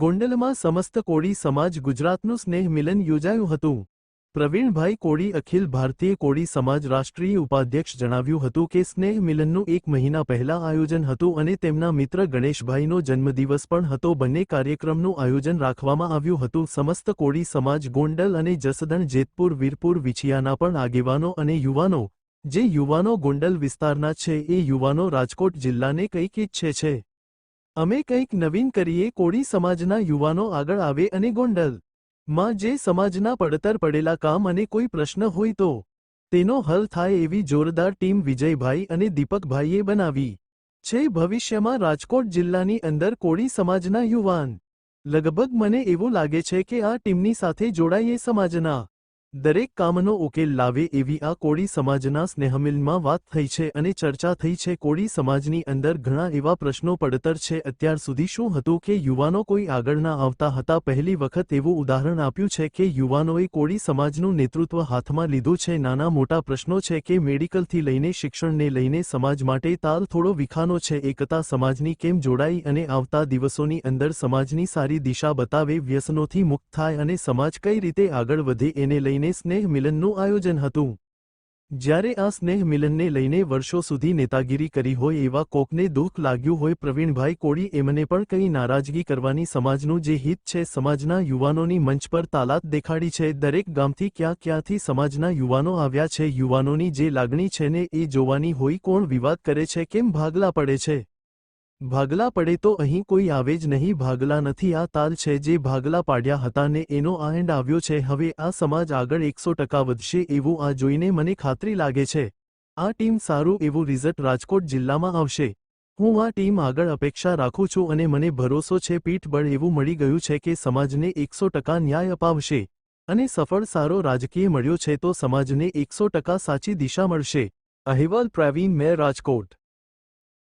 ગોંડલમાં સમસ્ત કોળી સમાજ ગુજરાતનું સ્નેહ મિલન યોજાયું હતું. પ્રવીણભાઈ કોળી અખિલ ભારતીય કોળી સમાજ રાષ્ટ્રીય ઉપાધ્યક્ષ જણાવ્યું હતું કે સ્નેહ મિલનનું એક મહિના પહેલા આયોજન હતું અને તેમના મિત્ર ગણેશભાઈનો જન્મદિવસ પણ હતો. બંને કાર્યક્રમનું આયોજન રાખવામાં આવ્યું હતું. સમસ્ત કોળી સમાજ ગોંડલ અને જસદણ, જેતપુર, વીરપુર, વિછિયાના પણ આગેવાનો અને યુવાનો, જે યુવાનો ગોંડલ વિસ્તારના છે, એ યુવાનો રાજકોટ જિલ્લાને કંઈક ઈચ્છે છે. અમે કંઈક નવીન કરીએ કોળી સમાજના યુવાનો આગળ આવે અને ગોંડલમાં જે સમાજના પડતર પડેલા કામ અને કોઈ પ્રશ્ન હોય તો તેનો હલ થાય એવી જોરદાર ટીમ વિજયભાઈ અને દીપકભાઈએ બનાવી. છે ભવિષ્યમાં રાજકોટ જિલ્લાની અંદર કોળી સમાજના યુવાન. લગભગ મને એવું લાગે છે કે આ ટીમની સાથે જોડાઈએ સમાજના દરેક કામનો ઉકેલ લાવે એવી આ કોળી સમાજના સ્નેહમિલમાં વાત થઈ છે અને ચર્ચા થઈ છે. કોળી સમાજની અંદર ઘણા એવા પ્રશ્નો પડતર છે. અત્યાર સુધી શું હતું કે યુવાનો કોઈ આગળ ના આવતા હતા? પહેલી વખત એવું ઉદાહરણ આપ્યું છે કે યુવાનોએ કોળી સમાજનું નેતૃત્વ હાથમાં લીધું છે. નાના મોટા પ્રશ્નો છે કે મેડિકલથી લઈને શિક્ષણને લઈને સમાજ માટે તાલ થોડો વિખાનો છે. એકતા સમાજની કેમ જોડાઈ અને આવતા દિવસોની અંદર સમાજની સારી દિશા બતાવે, વ્યસનોથી મુક્ત થાય અને સમાજ કઈ રીતે આગળ વધે એને લઈને સ્નેહ મિલનનું આયોજન હતું. જ્યારે આ સ્નેહ મિલનને લઈને વર્ષો સુધી નેતાગીરી કરી હોય એવા કોકને દુઃખ લાગ્યું હોય પ્રવીણભાઈ કોળી એમને પણ કંઈ નારાજગી કરવાની સમાજનું જે હિત છે સમાજના યુવાનોની મંચ પર તાલાત દેખાડી છે. દરેક ગામથી ક્યાં ક્યાંથી સમાજના યુવાનો આવ્યા છે, યુવાનોની જે લાગણી છે ને એ જોવાની હોય કોણ વિવાદ કરે છે, કેમ ભાગલા પડે છે? ભાગલા પડે તો અહીં કોઈ આવે જ નહીં. ભાગલા નથી. આ તાલ છે જે ભાગલા પાડ્યા હતા ને એનો આ એન્ડ આવ્યો છે. હવે આ સમાજ આગળ એકસો ટકા વધશે એવું આ જોઈને મને ખાતરી લાગે છે. આ ટીમ સારું એવું રિઝલ્ટ રાજકોટ જિલ્લામાં આવશે. હું આ ટીમ આગળ અપેક્ષા રાખું છું અને મને ભરોસો છે. પીઠબળ એવું મળી ગયું છે કે સમાજને એકસો ટકા ન્યાય અપાવશે અને સફળ સારો રાજકીય મળ્યો છે તો સમાજને એકસો ટકા સાચી દિશા મળશે. અહેવાલ પ્રવીણ મેર રાજકોટ.